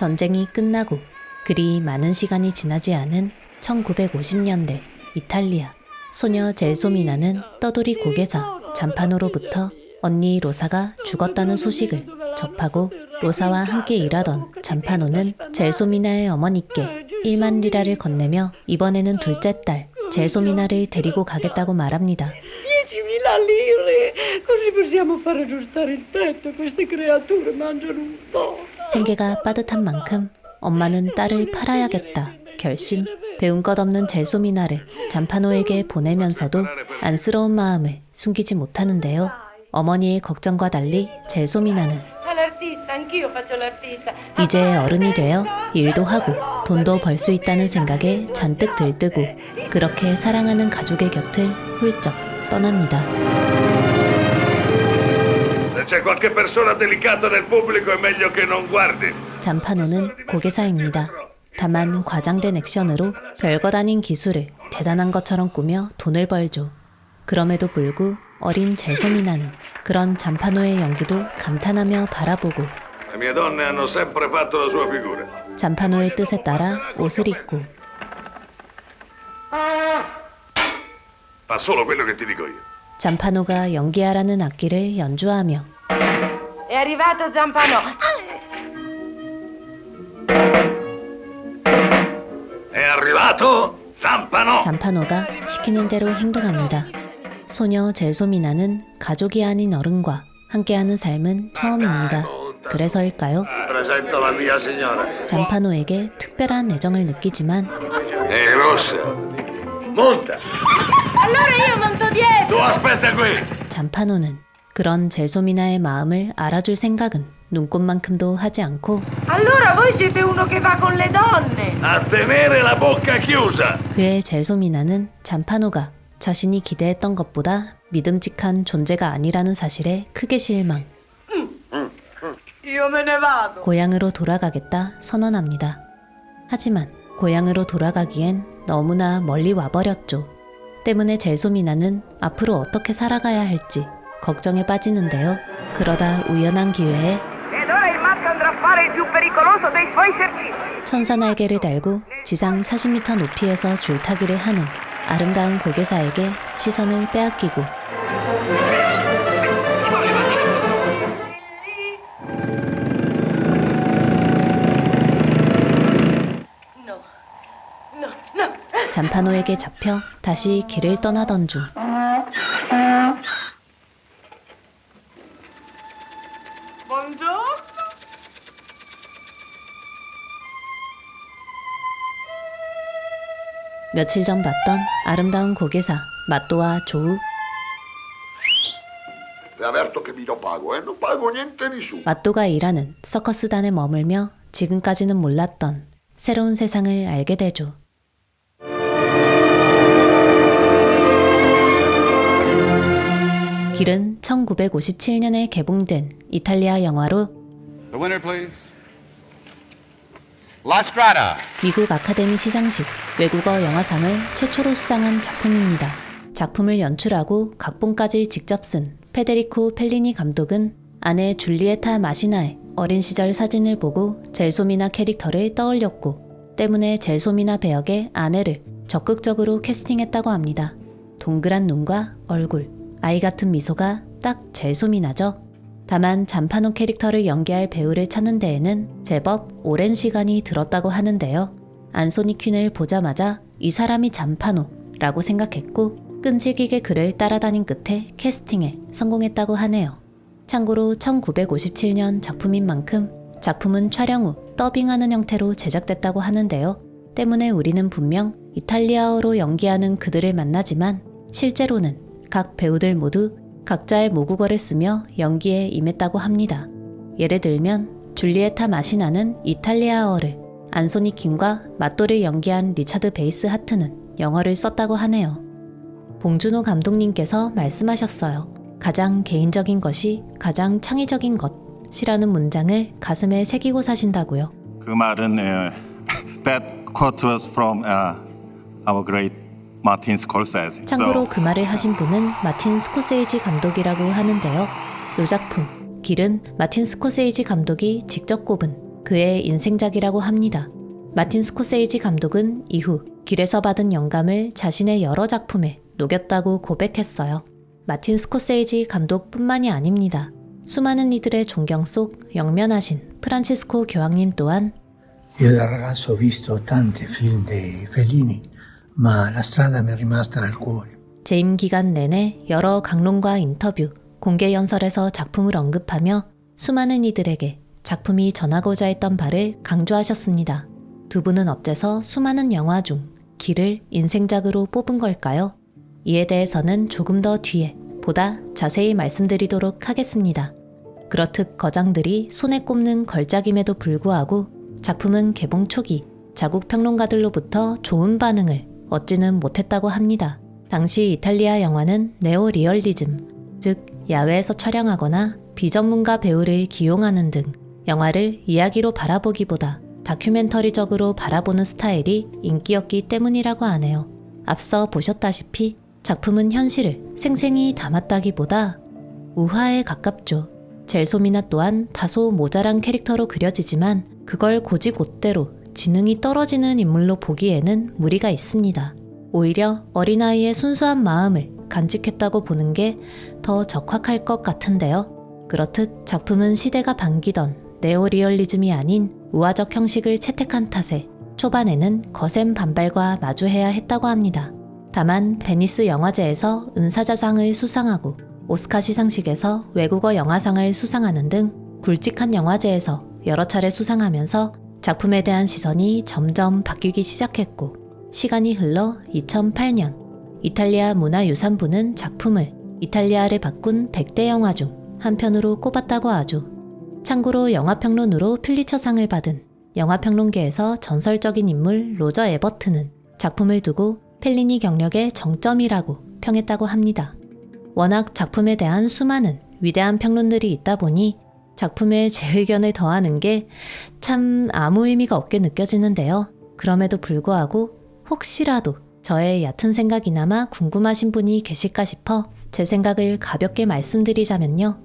전쟁이 끝나고 그리 많은 시간이 지나지 않은 1950년대 이탈리아 소녀 젤소미나는 떠돌이 고개사 잔파노로부터 언니 로사가 죽었다는 소식을 접하고 로사와 함께 일하던 잔파노는 젤소미나의 어머니께 1만 리라를 건네며 이번에는 둘째 딸 젤소미나를 데리고 가겠다고 말합니다. 10.000 lire, così possiamo far aggiustare il tetto. Queste creature mangiano un po'. 생계가 빠듯한 만큼 엄마는 딸을 팔아야겠다 결심 배운 것 없는 젤소미나를 잔파노에게 보내면서도 안쓰러운 마음을 숨기지 못하는데요. 어머니의 걱정과 달리 젤소미나는. 이제 어른이 되어 일도 하고 돈도 벌 수 있다는 생각에 잔뜩 들뜨고 그렇게 사랑하는 가족의 곁을 훌쩍 떠납니다. C'è qualche persona delicata nel pubblico è meglio che non guardi. 잔파노는 고개사입니다. 다만 과장된 액션으로 별것 아닌 기술을 대단한 것처럼 꾸며 돈을 벌죠. 그럼에도 불구 어린 젤소미나는 그런 잔파노의 연기도 감탄하며 바라보고. 잔파노의 뜻에 따라 옷을 입고. 잔파노가 연기하라는 악기를 연주하며 È arrivato Zampano. È arrivato Zampano! 잔파노가 시키는 대로 행동합니다. 소녀 젤소미나는 가족이 아닌 어른과 함께하는 삶은 처음입니다. 그래서일까요? 잔파노에게 특별한 애정을 느끼지만. 잔파노는 그런 젤소미나의 마음을 알아줄 생각은 눈꽃만큼도 하지 않고 Allora voi siete uno che va con le donne. A tenere la bocca chiusa. 그의 젤소미나는 잔파노가 자신이 기대했던 것보다 믿음직한 존재가 아니라는 사실에 크게 실망. Io me ne vado. 고향으로 돌아가겠다 선언합니다. 하지만 고향으로 돌아가기엔 너무나 멀리 와버렸죠. 때문에 젤소미나는 앞으로 어떻게 살아가야 할지 걱정에 빠지는데요. 그러다 우연한 기회에. 천사 날개를 달고 지상 40m 높이에서 줄타기를 하는 아름다운 고개사에게 시선을 빼앗기고. 잔파노에게 잡혀 다시 길을 떠나던 중 며칠 전 봤던 아름다운 고개사 마또와 조우. 마또가 일하는 서커스단에 머물며 지금까지는 몰랐던 새로운 세상을 알게 되죠. 길은 1957년에 개봉된 이탈리아 영화로 The winner, please. Strada. 미국 아카데미 시상식 외국어 영화상을 최초로 수상한 작품입니다. 작품을 연출하고 각본까지 직접 쓴 페데리코 펠리니 감독은 아내 줄리에타 마시나의 어린 시절 사진을 보고 젤소미나 캐릭터를 떠올렸고 때문에 젤소미나 배역의 아내를 적극적으로 캐스팅했다고 합니다. 동그란 눈과 얼굴, 아이 같은 미소가 딱 젤소미나죠. 다만 잔파노 캐릭터를 연기할 배우를 찾는 데에는 제법 오랜 시간이 들었다고 하는데요. 안소니 퀸을 보자마자 이 사람이 잔파노라고 생각했고 끈질기게 그를 따라다닌 끝에 캐스팅에 성공했다고 하네요. 참고로 1957년 작품인 만큼 작품은 촬영 후 더빙하는 형태로 제작됐다고 하는데요. 때문에 우리는 분명 이탈리아어로 연기하는 그들을 만나지만 실제로는 각 배우들 모두 각자의 모국어를 쓰며 연기에 임했다고 합니다. 예를 들면 줄리에타 마시나는 이탈리아어를, 안소니 킴과 맞돌을 연기한 리차드 베이스 하트는 영어를 썼다고 하네요. 봉준호 감독님께서 말씀하셨어요. 가장 개인적인 것이 가장 창의적인 것이라는 문장을 가슴에 새기고 사신다고요. 그 말은 에, that quote was from uh, our great Martin Scorsese. 참고로 그 말을 하신 분은 마틴 스코세이지 감독이라고 하는데요. 요 작품 길은 마틴 스코세이지 감독이 직접 꼽은 그의 인생작이라고 합니다. 마틴 스코세이지 감독은 이후 길에서 받은 영감을 자신의 여러 작품에 녹였다고 고백했어요. 마틴 스코세이지 감독뿐만이 아닙니다. 수많은 이들의 존경 속 영면하신 프란치스코 교황님 또한 Io da ragazzo ho visto tanti film di Fellini, ma la strada mi è rimasta nel cuore. 재임 기간 내내 여러 강론과 인터뷰, 공개 연설에서 작품을 언급하며 수많은 이들에게 작품이 전하고자 했던 바를 강조하셨습니다. 두 분은 어째서 수많은 영화 중 길을 인생작으로 뽑은 걸까요? 이에 대해서는 조금 더 뒤에 보다 자세히 말씀드리도록 하겠습니다. 그렇듯 거장들이 손에 꼽는 걸작임에도 불구하고 작품은 개봉 초기 자국 평론가들로부터 좋은 반응을 얻지는 못했다고 합니다. 당시 이탈리아 영화는 네오 리얼리즘, 즉 야외에서 촬영하거나 비전문가 배우를 기용하는 등 영화를 이야기로 바라보기보다 다큐멘터리적으로 바라보는 스타일이 인기였기 때문이라고 하네요. 앞서 보셨다시피 작품은 현실을 생생히 담았다기보다 우화에 가깝죠. 젤소미나 또한 다소 모자란 캐릭터로 그려지지만 그걸 고지곧대로 지능이 떨어지는 인물로 보기에는 무리가 있습니다. 오히려 어린아이의 순수한 마음을 간직했다고 보는 게 더 적확할 것 같은데요. 그렇듯 작품은 시대가 반기던 네오리얼리즘이 아닌 우화적 형식을 채택한 탓에 초반에는 거센 반발과 마주해야 했다고 합니다. 다만 베니스 영화제에서 은사자상을 수상하고 오스카 시상식에서 외국어 영화상을 수상하는 등 굵직한 영화제에서 여러 차례 수상하면서 작품에 대한 시선이 점점 바뀌기 시작했고 시간이 흘러 2008년 이탈리아 문화유산부는 작품을 이탈리아를 바꾼 100대 영화 중 한 편으로 꼽았다고 하죠. 참고로 영화평론으로 필리처상을 받은 영화평론계에서 전설적인 인물 로저 에버트는 작품을 두고 펠리니 경력의 정점이라고 평했다고 합니다. 워낙 작품에 대한 수많은 위대한 평론들이 있다 보니 작품에 제 의견을 더하는 게 참 아무 의미가 없게 느껴지는데요. 그럼에도 불구하고 혹시라도 저의 얕은 생각이나마 궁금하신 분이 계실까 싶어 제 생각을 가볍게 말씀드리자면요.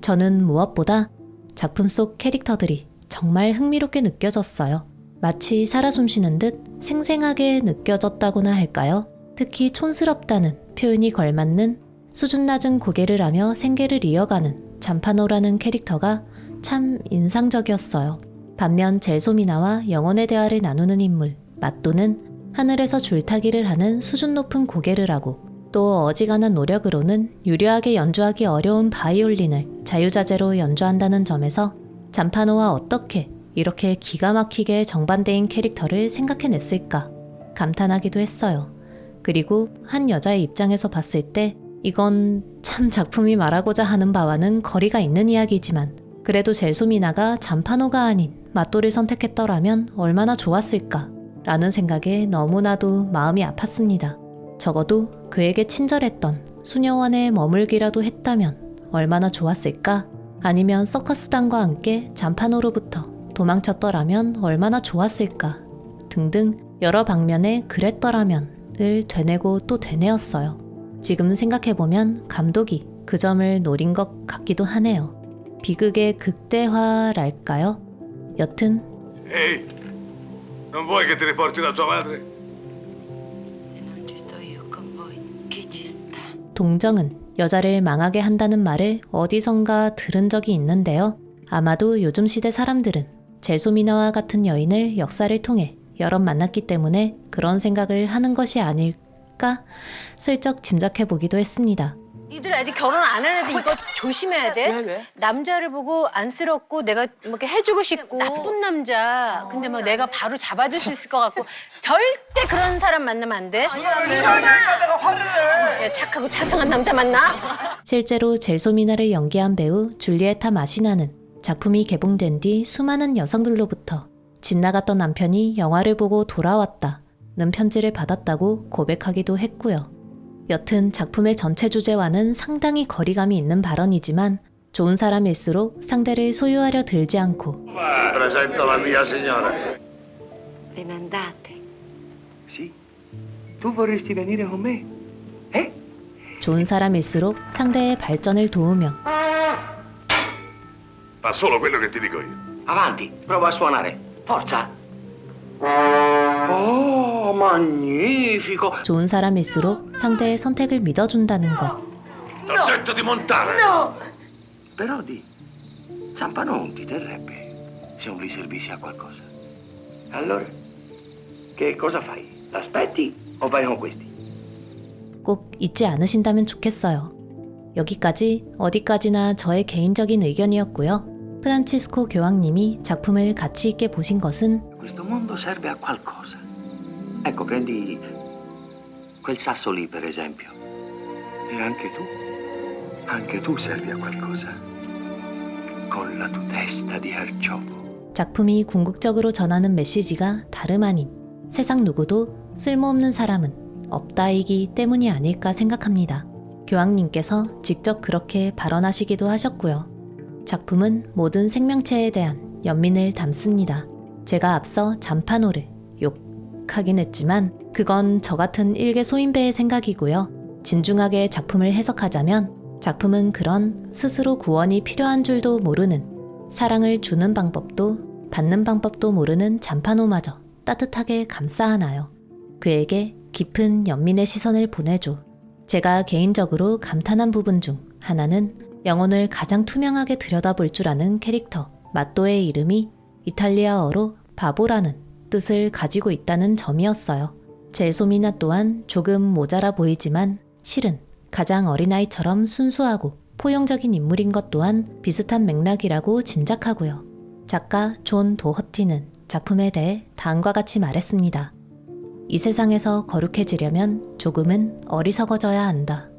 저는 무엇보다 작품 속 캐릭터들이 정말 흥미롭게 느껴졌어요. 마치 살아 숨쉬는 듯 생생하게 느껴졌다고나 할까요? 특히 촌스럽다는 표현이 걸맞는 수준 낮은 고개를 하며 생계를 이어가는 잠파노라는 캐릭터가 참 인상적이었어요. 반면 젤소미나와 영혼의 대화를 나누는 인물 마또는 하늘에서 줄타기를 하는 수준 높은 고개를 하고 또 어지간한 노력으로는 유려하게 연주하기 어려운 바이올린을 자유자재로 연주한다는 점에서 잠파노와 어떻게 이렇게 기가 막히게 정반대인 캐릭터를 생각해냈을까 감탄하기도 했어요. 그리고 한 여자의 입장에서 봤을 때 이건 참 작품이 말하고자 하는 바와는 거리가 있는 이야기지만 그래도 젤소미나가 잠파노가 아닌 마또를 선택했더라면 얼마나 좋았을까 라는 생각에 너무나도 마음이 아팠습니다. 적어도 그에게 친절했던 수녀원에 머물기라도 했다면 얼마나 좋았을까? 아니면 서커스단과 함께 잠파노로부터 도망쳤더라면 얼마나 좋았을까? 등등 여러 방면에 그랬더라면을 되뇌고 또 되뇌었어요. 지금 생각해보면 감독이 그 점을 노린 것 같기도 하네요. 비극의 극대화랄까요? 여튼 Ehi, non vuoi che ti riporti da tua madre? 동정은 여자를 망하게 한다는 말을 어디선가 들은 적이 있는데요. 아마도 요즘 시대 사람들은 제소미나와 같은 여인을 역사를 통해 여러 만났기 때문에 그런 생각을 하는 것이 아닐까 슬쩍 짐작해 보기도 했습니다. 니들 아직 결혼 안한 애들 이거 조심해야 돼. 남자를 보고 안쓰럽고 내가 뭐 이렇게 해주고 싶고 나쁜 남자. 근데 막 내가 바로 잡아줄 수 있을 것 같고 절대 그런 사람 만나면 안 돼. 야, 착하고 차성한 남자 만나. 실제로 젤소미나를 연기한 배우 줄리에타 마시나는 작품이 개봉된 뒤 수많은 여성들로부터 집 나갔던 남편이 영화를 보고 돌아왔다 는 편지를 받았다고 고백하기도 했고요. 여튼 작품의 전체 주제와는 상당히 거리감이 있는 발언이지만 좋은 사람일수록 상대를 소유하려 들지 않고 Presento la mia signora. Ve ne andate. Sì? Tu vorresti venire con me? Eh? 좋은 사람일수록 상대의 발전을 도우며 magnifico. 좋은 사람일수록 상대의 선택을 믿어준다는 것. T'ho detto di montare! No! Però di Zampa non ti terrebbe se non gli servissi a qualcosa. Allora, che cosa fai? L'aspetti o vai con questi? 꼭 잊지 않으신다면 좋겠어요. 여기까지 어디까지나 저의 개인적인 의견이었고요. 프란치스코 교황님이 작품을 가치 있게 보신 것은 Questo mondo serve a qualcosa. Ecco, prendi quel sasso lì, per esempio. E anche tu, anche tu servi a qualcosa. Con la tua testa di arciolo. 작품이 궁극적으로 전하는 메시지가 다름 아닌 세상 누구도 쓸모없는 사람은 없다이기 때문이 아닐까 생각합니다. 교황님께서 직접 그렇게 발언하시기도 하셨고요. 작품은 모든 생명체에 대한 연민을 담습니다. 제가 앞서 잔파노를 욕하긴 했지만 그건 저 같은 일개 소인배의 생각이고요. 진중하게 작품을 해석하자면 작품은 그런 스스로 구원이 필요한 줄도 모르는 사랑을 주는 방법도 받는 방법도 모르는 잔파노마저 따뜻하게 감싸하나요. 그에게 깊은 연민의 시선을 보내줘. 제가 개인적으로 감탄한 부분 중 하나는 영혼을 가장 투명하게 들여다볼 줄 아는 캐릭터 마또의 이름이 이탈리아어로 바보라는 뜻을 가지고 있다는 점이었어요. 젤소미나 또한 조금 모자라 보이지만 실은 가장 어린아이처럼 순수하고 포용적인 인물인 것 또한 비슷한 맥락이라고 짐작하고요. 작가 존 도허티는 작품에 대해 다음과 같이 말했습니다. 이 세상에서 거룩해지려면 조금은 어리석어져야 한다.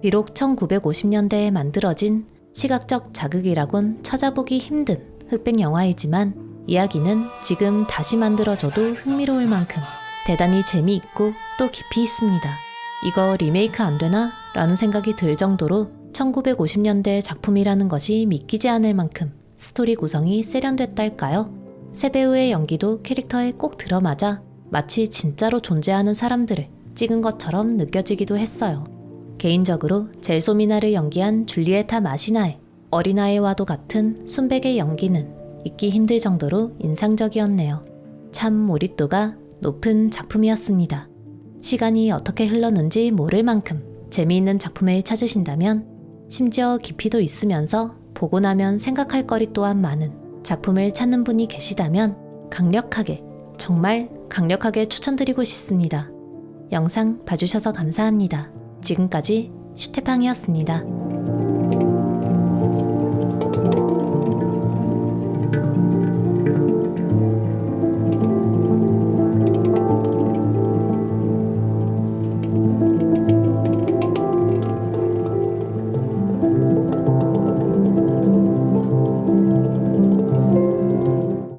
비록 1950년대에 만들어진 시각적 자극이라곤 찾아보기 힘든 흑백 영화이지만 이야기는 지금 다시 만들어져도 흥미로울 만큼 대단히 재미있고 또 깊이 있습니다. 이거 리메이크 안 되나? 라는 생각이 들 정도로 1950년대 작품이라는 것이 믿기지 않을 만큼 스토리 구성이 세련됐달까요? 새 배우의 연기도 캐릭터에 꼭 들어맞아 마치 진짜로 존재하는 사람들을 찍은 것처럼 느껴지기도 했어요. 개인적으로 젤소미나를 연기한 줄리에타 마시나의 어린아이와도 같은 순백의 연기는 잊기 힘들 정도로 인상적이었네요. 참 몰입도가 높은 작품이었습니다. 시간이 어떻게 흘렀는지 모를 만큼 재미있는 작품을 찾으신다면 심지어 깊이도 있으면서 보고 나면 생각할 거리 또한 많은 작품을 찾는 분이 계시다면 강력하게, 정말 강력하게 추천드리고 싶습니다. 영상 봐주셔서 감사합니다. 지금까지 슈테팡이었습니다.